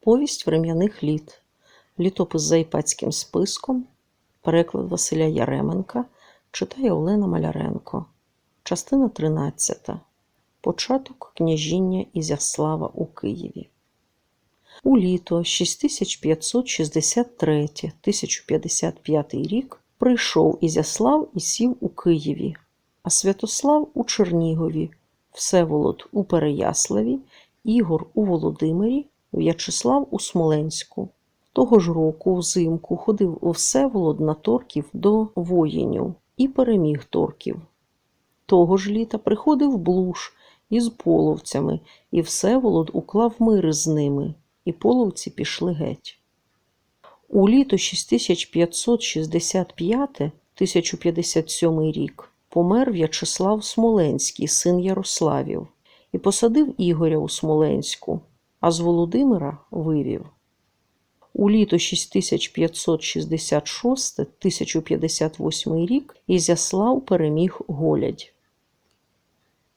Повість врем'яних літ. Літопис за іпатським списком. Переклад Василя Яременка. Читає Олена Маляренко. Частина 13. Початок княжіння Ізяслава у Києві. У літо 6563-1055 рік прийшов Ізяслав і сів у Києві, а Святослав у Чернігові, Всеволод у Переяславі, Ігор у Володимирі, В'ячеслав у Смоленську. Того ж року взимку ходив у Всеволод на торків до воїнів і переміг торків. Того ж літа приходив Блуш із половцями, і Всеволод уклав мир з ними, і половці пішли геть. У літо 65-1057 рік помер В'ячеслав Смоленський, син Ярославів, і посадив Ігоря у Смоленську, а з Володимира вивів. У літо 6566-1058 рік Ізяслав переміг Голядь.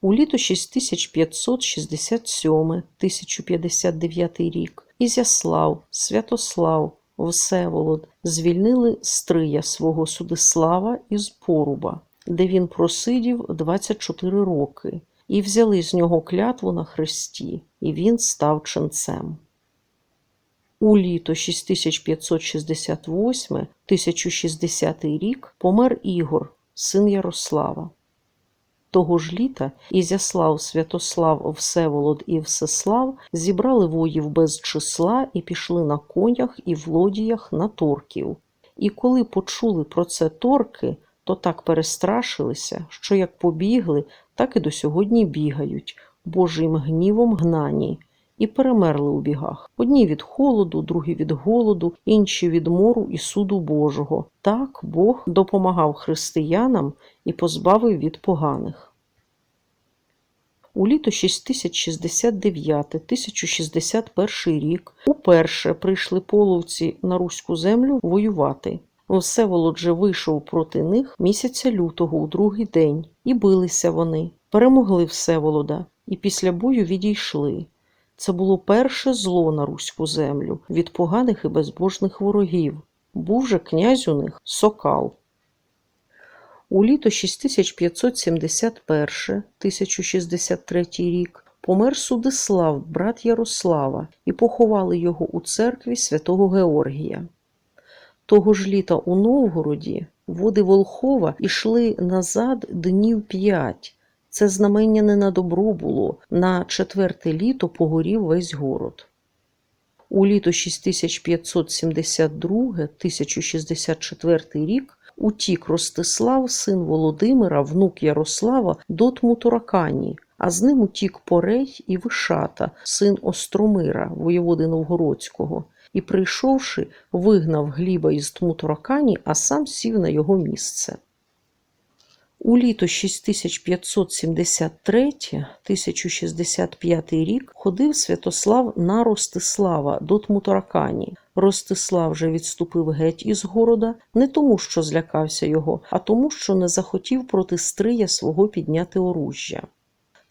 У літо 6567-1059 рік Ізяслав, Святослав, Всеволод звільнили Стрия свого Судислава із Поруба, де він просидів 24 роки, і взяли з нього клятву на хресті, і він став ченцем. У літо 6568-1060 рік помер Ігор, син Ярослава. Того ж літа Ізяслав, Святослав, Всеволод і Всеслав зібрали воїв без числа і пішли на конях і в лодіях на торків. І коли почули про це торки, то так перестрашилися, що як побігли, так і до сьогодні бігають, Божим гнівом гнані, і перемерли у бігах. Одні від холоду, другі від голоду, інші від мору і суду Божого. Так Бог допомагав християнам і позбавив від поганих. У літо 6069-1061 рік уперше прийшли половці на руську землю воювати. Всеволод же вийшов проти них місяця лютого у другий день, і билися вони, перемогли Всеволода, і після бою відійшли. Це було перше зло на руську землю від поганих і безбожних ворогів. Був же князь у них Сокал. У літо 6571-1063 рік помер Судислав, брат Ярослава, і поховали його у церкві святого Георгія. Того ж літа у Новгороді води Волхова йшли назад днів п'ять. Це знамення не на добро було. На четверте літо погорів весь город. У літо 6572-1064 рік утік Ростислав, син Володимира, внук Ярослава, до Тмутуракані, а з ним утік Порей і Вишата, син Остромира, воєводи Новгородського, і, прийшовши, вигнав Гліба із Тмутуракані, а сам сів на його місце. У літо 6573-1065 рік ходив Святослав на Ростислава до Тмутаракані. Ростислав же відступив геть із города не тому, що злякався його, а тому, що не захотів проти стрия свого підняти оружжя.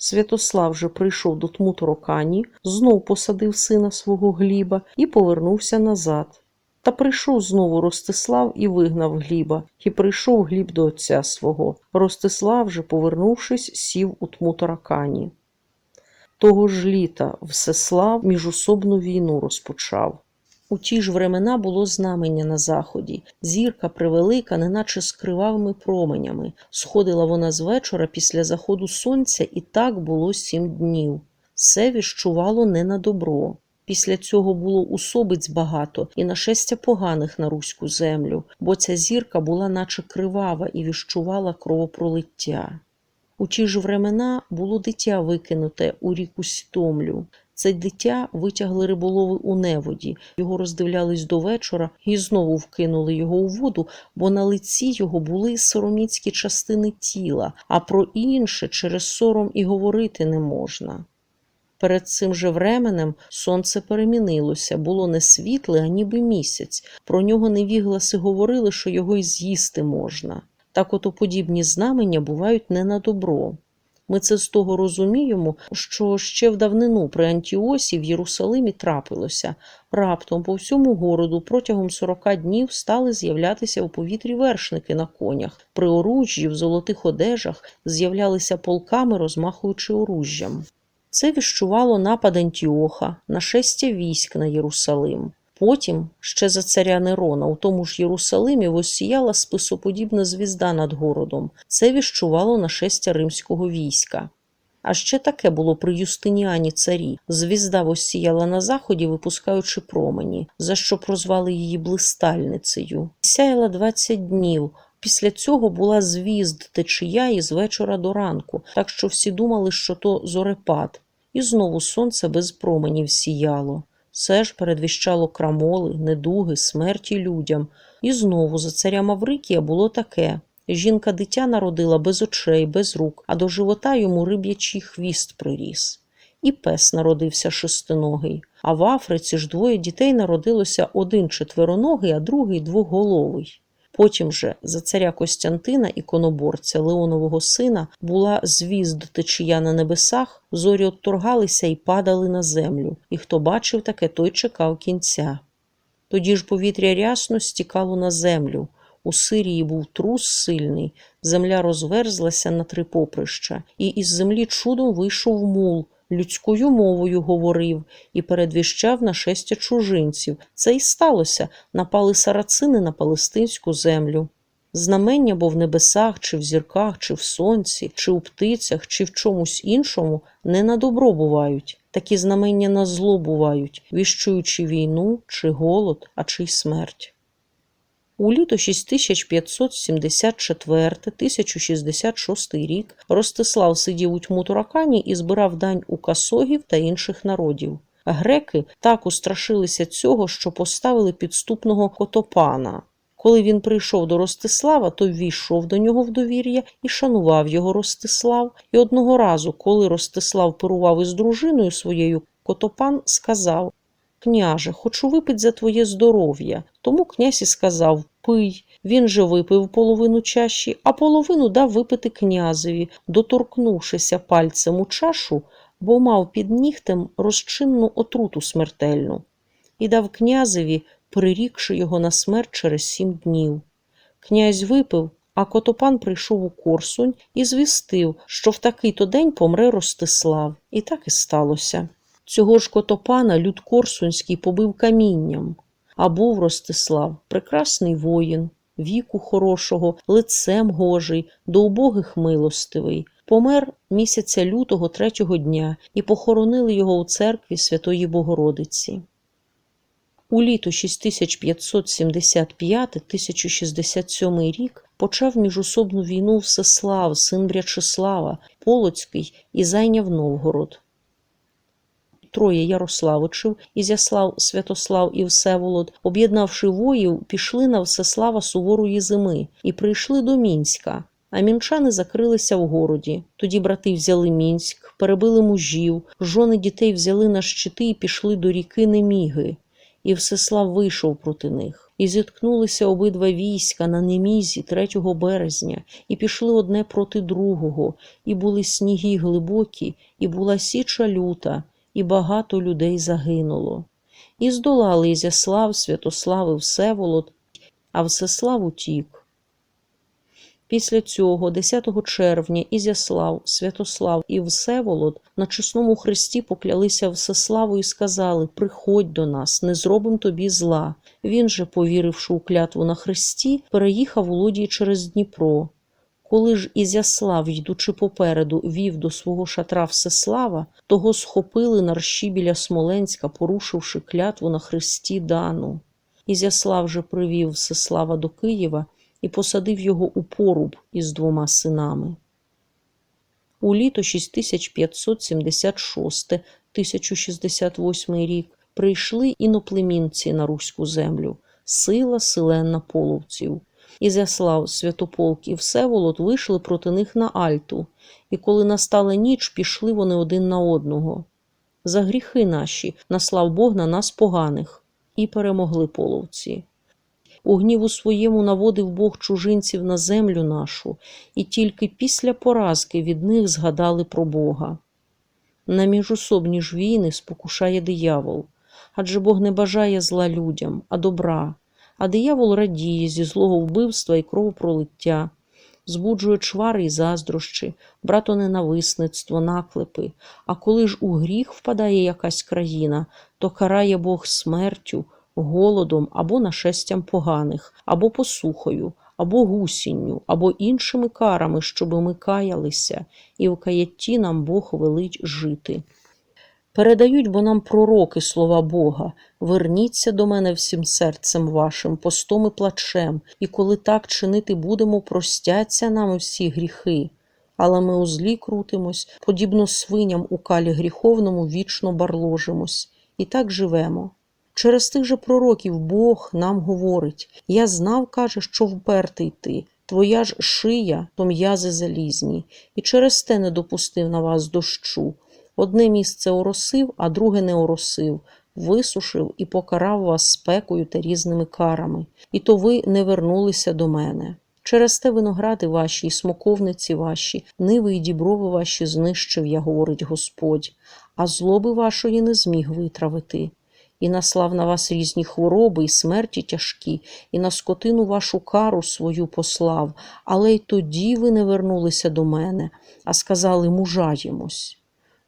Святослав же прийшов до Тмутаракані, знов посадив сина свого Гліба і повернувся назад. Та прийшов знову Ростислав і вигнав Гліба, і прийшов Гліб до отця свого. Ростислав же, повернувшись, сів у Тмутаракані. Того ж літа Всеслав міжусобну війну розпочав. У ті ж времена було знамення на заході. Зірка превелика, неначе з кривавими променями. Сходила вона з вечора після заходу сонця, і так було сім днів. Все віщувало не на добро. Після цього було усобиць багато і нашестя поганих на руську землю, бо ця зірка була наче кривава і віщувала кровопролиття. У ті ж времена було дитя викинуте у ріку Сітомлю. Це дитя витягли риболови у неводі, його роздивлялись до вечора і знову вкинули його у воду, бо на лиці його були сороміцькі частини тіла, а про інше через сором і говорити не можна. Перед цим же временем сонце перемінилося, було не світле, а ніби місяць. Про нього невігласи говорили, що його й з'їсти можна. Так ото подібні знамення бувають не на добро. Ми це з того розуміємо, що ще в давнину при Антіосі в Єрусалимі трапилося. Раптом по всьому городу протягом 40 днів стали з'являтися у повітрі вершники на конях. При оружжі в золотих одежах з'являлися полками, розмахуючи оружжям. Це віщувало напад Антіоха, нашестя військ на Єрусалим. Потім, ще за царя Нерона, у тому ж Єрусалимі восіяла списоподібна звізда над городом. Це віщувало нашестя римського війська. А ще таке було при Юстиніані царі. Звізда восіяла на заході, випускаючи промені, за що прозвали її блистальницею. Сяяла 20 днів. Після цього була звізд течія із вечора до ранку, так що всі думали, що то зорепад. І знову сонце без променів сіяло. Все ж передвіщало крамоли, недуги, смерті людям. І знову за царя Маврикія було таке. Жінка дитя народила без очей, без рук, а до живота йому риб'ячий хвіст приріс. І пес народився шестиногий. А в Африці ж двоє дітей народилося один четвероногий, а другий двоголовий. Потім же за царя Костянтина іконоборця Леонового сина була звізд течія на небесах, зорі отторгалися і падали на землю, і хто бачив таке, той чекав кінця. Тоді ж повітря рясно стікало на землю. У Сирії був трус сильний, земля розверзлася на три поприща, і із землі чудом вийшов мул, людською мовою говорив і передвіщав нашестя чужинців. Це й сталося напали сарацини на палестинську землю. Знамення бо в небесах, чи в зірках, чи в сонці, чи у птицях, чи в чомусь іншому не на добро бувають. Такі знамення на зло бувають, віщуючи війну, чи голод, а чи й смерть. У літо 6574-1066 рік Ростислав сидів у Тмутуракані і збирав дань у касогів та інших народів. Греки так устрашилися цього, що поставили підступного котопана. Коли він прийшов до Ростислава, то ввійшов до нього в довір'я і шанував його Ростислав. І одного разу, коли Ростислав пирував із дружиною своєю, котопан сказав Княже, хочу випить за твоє здоров'я. Тому князь і сказав Пий. Він же випив половину чаші, а половину дав випити князеві, доторкнувшися пальцем у чашу, бо мав під нігтем розчинну отруту смертельну, і дав князеві, прирікши його на смерть через сім днів. Князь випив, а котопан прийшов у Корсунь і звістив, що в такий-то день помре Ростислав. І так і сталося. Цього ж котопана люд Корсунський побив камінням. А був Ростислав прекрасний воїн, віку хорошого, лицем гожий, до убогих милостивий. Помер місяця лютого третього дня і похоронили його у церкві Святої Богородиці. У літо 65-1067 рік почав міжусобну війну Всеслав, син Брячеслава, Полоцький і зайняв Новгород троє Ярославичів, Ізяслав, Святослав і Всеволод, об'єднавши воїв, пішли на Всеслава суворої зими і прийшли до Мінська. А мінчани закрилися в городі. Тоді брати взяли мінськ, перебили мужів, жони дітей взяли на щити і пішли до ріки Неміги. І Всеслав вийшов проти них. І зіткнулися обидва війська на Немізі 3 березня, і пішли одне проти другого, і були сніги глибокі, і була січа люта, і багато людей загинуло. І здолали Ізяслав, Святослав і Всеволод, а Всеслав утік. Після цього, 10 червня, Ізяслав, Святослав і Всеволод на чесному хресті поклялися Всеславу і сказали Приходь до нас, не зробим тобі зла. Він же, повіривши у клятву на хресті, переїхав у лодії через Дніпро. Коли ж Ізяслав, йдучи попереду, вів до свого шатра Всеслава, того схопили на рщі біля Смоленська, порушивши клятву на хресті Дану. Ізяслав же привів Всеслава до Києва і посадив його у поруб із двома синами. У літо 6576-1068 рік прийшли іноплемінці на руську землю, сила селена половців. Ізяслав, Святополк і Всеволод вийшли проти них на Альту, і коли настала ніч, пішли вони один на одного. За гріхи наші наслав Бог на нас поганих, і перемогли половці. У гніву своєму наводив Бог чужинців на землю нашу, і тільки після поразки від них згадали про Бога. На міжособні ж війни спокушає диявол, адже Бог не бажає зла людям, а добра, а диявол радіє зі злого вбивства і кровопролиття, збуджує чвари і заздрощі, братоненависництво, наклепи. А коли ж у гріх впадає якась країна, то карає Бог смертю, голодом або нашестям поганих, або посухою, або гусінню, або іншими карами, щоби ми каялися, і в каятті нам Бог велить жити. Передають бо нам пророки слова Бога. Верніться до мене всім серцем вашим, постом і плачем, і коли так чинити будемо, простяться нам всі гріхи. Але ми у злі крутимось, подібно свиням у калі гріховному вічно барложимось, і так живемо. Через тих же пророків Бог нам говорить: Я знав, каже, що впертий ти, твоя ж шия, то м'язи залізні, і через те не допустив на вас дощу. Одне місце оросив, а друге не оросив, висушив і покарав вас спекою та різними карами, і то ви не вернулися до мене. Через те виногради ваші і смоковниці ваші, ниви і діброви ваші знищив я, говорить Господь, а злоби вашої не зміг витравити. І наслав на вас різні хвороби і смерті тяжкі, і на скотину вашу кару свою послав, але й тоді ви не вернулися до мене, а сказали мужаємось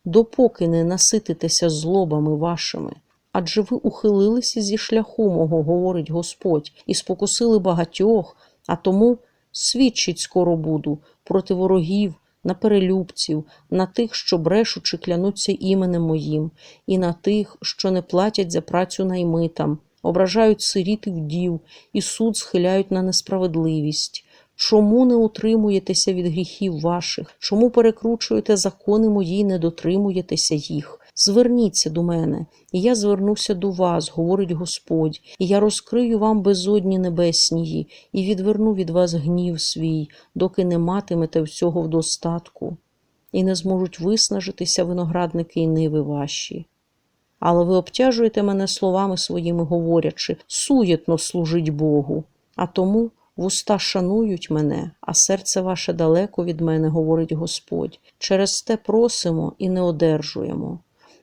допоки не насититеся злобами вашими. Адже ви ухилилися зі шляху мого, говорить Господь, і спокусили багатьох, а тому свідчить скоро буду проти ворогів, на перелюбців, на тих, що брешучи клянуться іменем моїм, і на тих, що не платять за працю наймитам, ображають сиріт і вдів, і суд схиляють на несправедливість. Чому не утримуєтеся від гріхів ваших? Чому перекручуєте закони мої не дотримуєтеся їх? Зверніться до мене, і я звернуся до вас, говорить Господь, і я розкрию вам безодні небеснії, і відверну від вас гнів свій, доки не матимете всього в достатку, і не зможуть виснажитися виноградники і ниви ваші. Але ви обтяжуєте мене словами своїми, говорячи, суєтно служить Богу, а тому. Вуста шанують мене, а серце ваше далеко від мене, говорить Господь. Через те просимо і не одержуємо.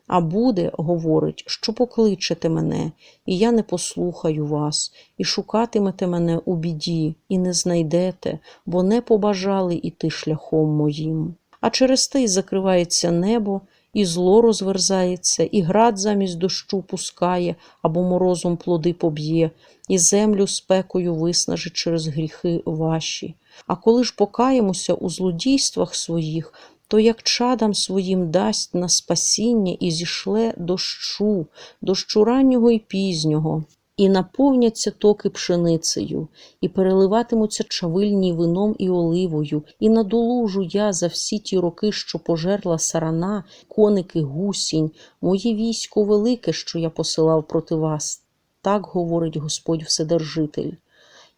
А буде, говорить, що покличете мене, і я не послухаю вас, і шукатимете мене у біді, і не знайдете, бо не побажали іти шляхом моїм. А через те й закривається небо, і зло розверзається, і град замість дощу пускає або морозом плоди поб'є, і землю спекою виснажить через гріхи ваші. А коли ж покаємося у злодійствах своїх, то як чадам своїм дасть на спасіння і зішле дощу, дощу раннього і пізнього, і наповняться токи пшеницею, і переливатимуться чавильні вином і оливою, і надолужу я за всі ті роки, що пожерла сарана, коники, гусінь, моє військо велике, що я посилав проти вас. Так говорить Господь Вседержитель.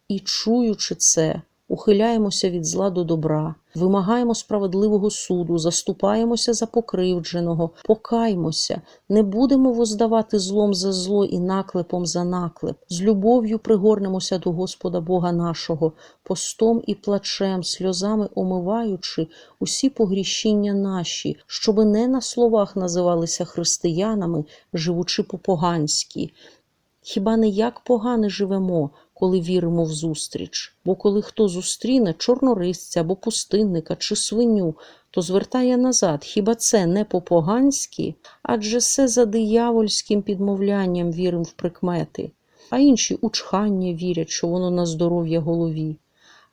І чуючи це, ухиляємося від зла до добра, вимагаємо справедливого суду, заступаємося за покривдженого, покаймося, не будемо воздавати злом за зло і наклепом за наклеп, з любов'ю пригорнемося до Господа Бога нашого, постом і плачем, сльозами омиваючи усі погріщіння наші, щоби не на словах називалися християнами, живучи по-поганськи. Хіба не як погано живемо, коли віримо в зустріч? Бо коли хто зустріне чорнорисця або пустинника чи свиню, то звертає назад. Хіба це не по-поганськи? Адже все за диявольським підмовлянням вірим в прикмети, а інші у чхання вірять, що воно на здоров'я голові.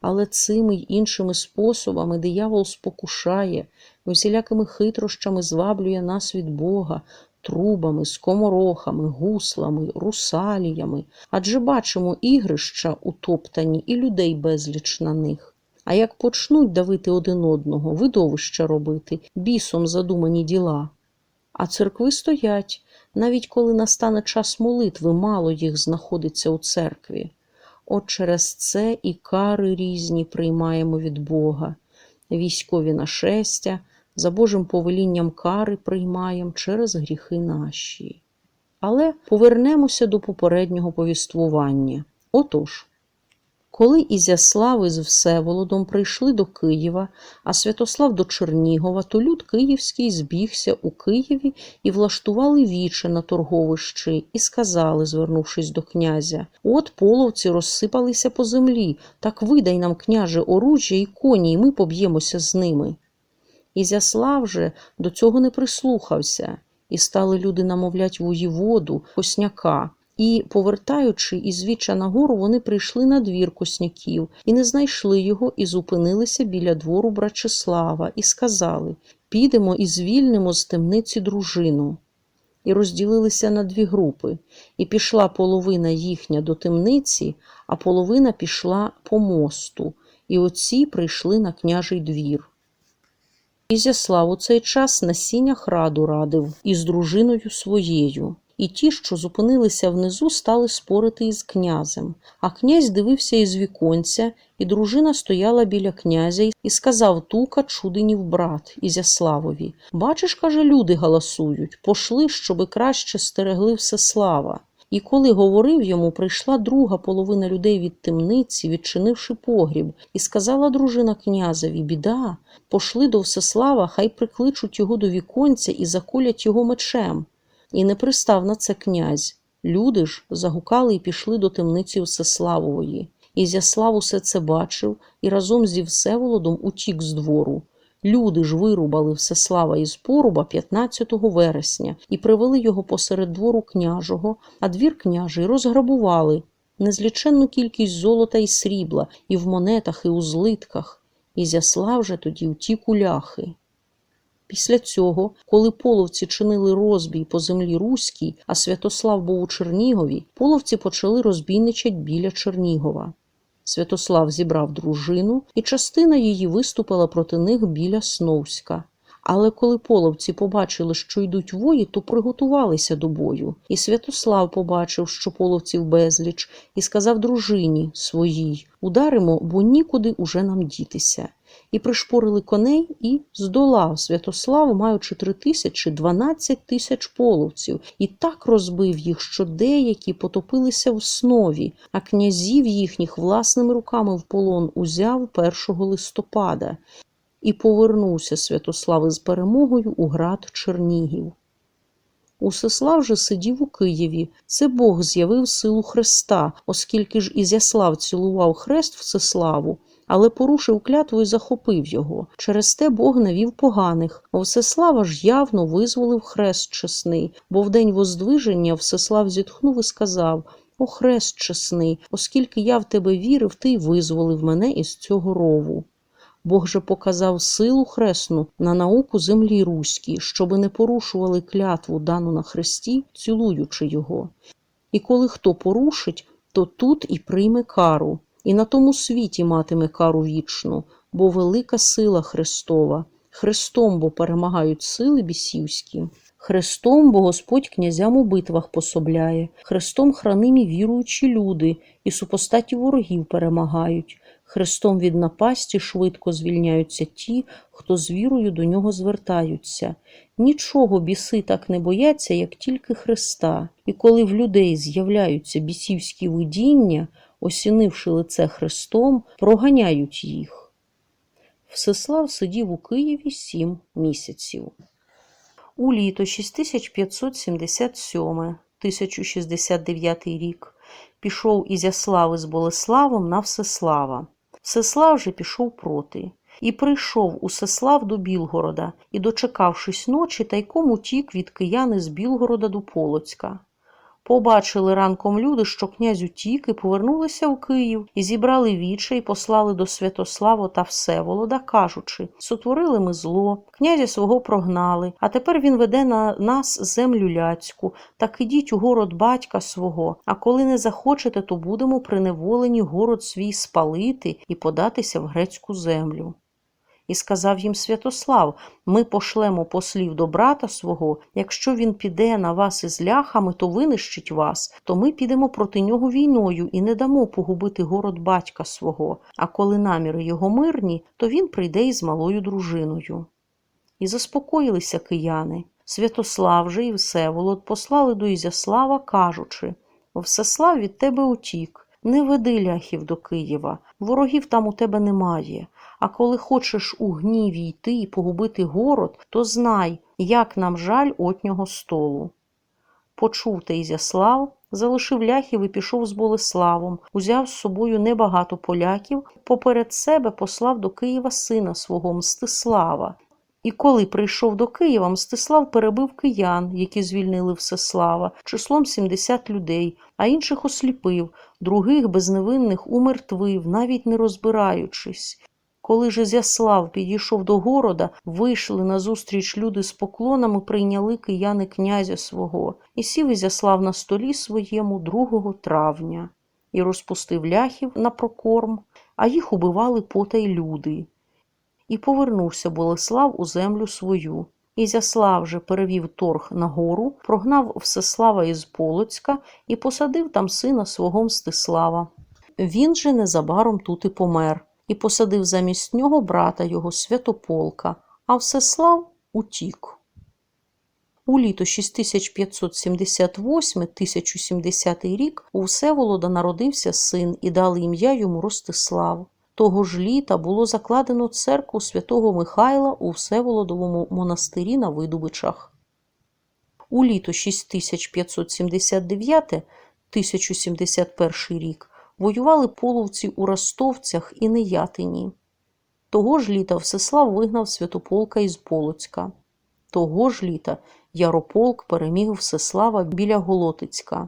Але цими й іншими способами диявол спокушає, усілякими хитрощами зваблює нас від Бога, трубами, скоморохами, гуслами, русаліями, адже бачимо ігрища утоптані і людей безліч на них. А як почнуть давити один одного, видовища робити, бісом задумані діла. А церкви стоять, навіть коли настане час молитви, мало їх знаходиться у церкві. От через це і кари різні приймаємо від Бога, військові нашестя, за Божим повелінням кари приймаємо через гріхи наші. Але повернемося до попереднього повіствування. Отож, Коли Ізяслав із Всеволодом прийшли до Києва, а Святослав до Чернігова, то люд київський збігся у Києві і влаштували віче на торговищі, і сказали, звернувшись до князя: От половці розсипалися по землі, так видай нам, княже, оружжя і коні, і ми поб'ємося з ними. Ізяслав же до цього не прислухався, і стали люди намовлять воєводу, косняка. І, повертаючи із віча на гору, вони прийшли на двір косняків і не знайшли його, і зупинилися біля двору Брачеслава, і сказали: Підемо і звільнимо з темниці дружину. І розділилися на дві групи, і пішла половина їхня до темниці, а половина пішла по мосту, і оці прийшли на княжий двір. Ізяслав у цей час на сінях раду радив із дружиною своєю. І ті, що зупинилися внизу, стали спорити із князем. А князь дивився із віконця, і дружина стояла біля князя і сказав тука чудинів брат Ізяславові: Бачиш, каже, люди галасують, пошли, щоби краще стерегли Всеслава. І коли говорив йому, прийшла друга половина людей від темниці, відчинивши погріб, і сказала дружина князеві: Біда, пошли до Всеслава, хай прикличуть його до віконця і заколять його мечем. І не пристав на це князь. Люди ж загукали і пішли до темниці Всеславової. Ізяслав усе це бачив і разом зі Всеволодом утік з двору. Люди ж вирубали Всеслава із поруба 15 вересня і привели його посеред двору княжого, а двір княжий розграбували незліченну кількість золота і срібла і в монетах, і у злитках. Ізяслав же тоді втік у ляхи. Після цього, коли половці чинили розбій по землі Руській, а Святослав був у Чернігові, половці почали розбійничать біля Чернігова. Святослав зібрав дружину, і частина її виступила проти них біля Сновська. Але коли половці побачили, що йдуть вої, то приготувалися до бою. І Святослав побачив, що половців безліч, і сказав дружині своїй Ударимо, бо нікуди уже нам дітися. І пришпорили коней, і здолав Святослав, маючи три тисячі дванадцять тисяч половців, і так розбив їх, що деякі потопилися в снові, а князів їхніх власними руками в полон узяв 1 листопада. І повернувся Святослав із перемогою у град Чернігів. Усеслав же сидів у Києві. Це Бог з'явив силу Христа, оскільки ж Ізяслав цілував хрест Всеславу, але порушив клятву і захопив його. Через те Бог навів поганих. Всеслава ж явно визволив хрест чесний, бо в день воздвиження Всеслав зітхнув і сказав: О, хрест чесний, оскільки я в тебе вірив, ти й визволив мене із цього рову. Бог же показав силу хресну на науку землі руській, щоби не порушували клятву дану на хресті, цілуючи його. І коли хто порушить, то тут і прийме кару, і на тому світі матиме кару вічну, бо велика сила Христова. Христом бо перемагають сили бісівські. Христом, бо Господь князям у битвах пособляє, Христом хранимі віруючі люди, і супостаті ворогів перемагають. Христом від напасті швидко звільняються ті, хто з вірою до нього звертаються. Нічого біси так не бояться, як тільки Христа. І коли в людей з'являються бісівські видіння, осінивши лице Христом, проганяють їх. Всеслав сидів у Києві сім місяців. У літо 6577 1069 рік пішов із Болеславом на Всеслава. Всеслав же пішов проти. І прийшов Усеслав до Білгорода, і, дочекавшись ночі, тайком утік від кияни з Білгорода до Полоцька. Побачили ранком люди, що князь утік, і повернулися в Київ, і зібрали віче, і послали до Святослава та Всеволода, кажучи: сотворили ми зло, князя свого прогнали, а тепер він веде на нас землю ляцьку, так ідіть у город батька свого. А коли не захочете, то будемо приневолені город свій спалити і податися в грецьку землю. І сказав їм Святослав: Ми пошлемо послів до брата свого. Якщо він піде на вас із ляхами, то винищить вас, то ми підемо проти нього війною і не дамо погубити город батька свого. А коли наміри його мирні, то він прийде із малою дружиною. І заспокоїлися кияни. Святослав же і Всеволод послали до Ізяслава, кажучи Всеслав від тебе утік. Не веди ляхів до Києва, ворогів там у тебе немає. А коли хочеш у гніві йти і погубити город, то знай, як нам жаль отнього столу. Почув те Ізяслав, залишив ляхів і пішов з Болеславом, узяв з собою небагато поляків, поперед себе послав до Києва сина свого Мстислава. І коли прийшов до Києва, Мстислав перебив киян, які звільнили Всеслава, числом 70 людей, а інших осліпив, других безневинних умертвив, навіть не розбираючись. Коли ж Ізяслав підійшов до города, вийшли назустріч люди з поклонами, прийняли кияни князя свого, і сів Ізяслав на столі своєму 2 травня, і розпустив ляхів на прокорм, а їх убивали потай люди. І повернувся Болеслав у землю свою. Ізяслав же перевів торг на гору, прогнав Всеслава із Полоцька і посадив там сина свого Мстислава. Він же незабаром тут і помер, і посадив замість нього брата його Святополка, а Всеслав утік. У літо 6578-1070 рік у Всеволода народився син і дали ім'я йому Ростислав. Того ж літа було закладено церкву святого Михайла у Всеволодовому монастирі на Видубичах. У літо 6579-1071 рік воювали половці у Ростовцях і Неятині. Того ж літа Всеслав вигнав Святополка із Полоцька. Того ж літа Ярополк переміг Всеслава біля Голотицька.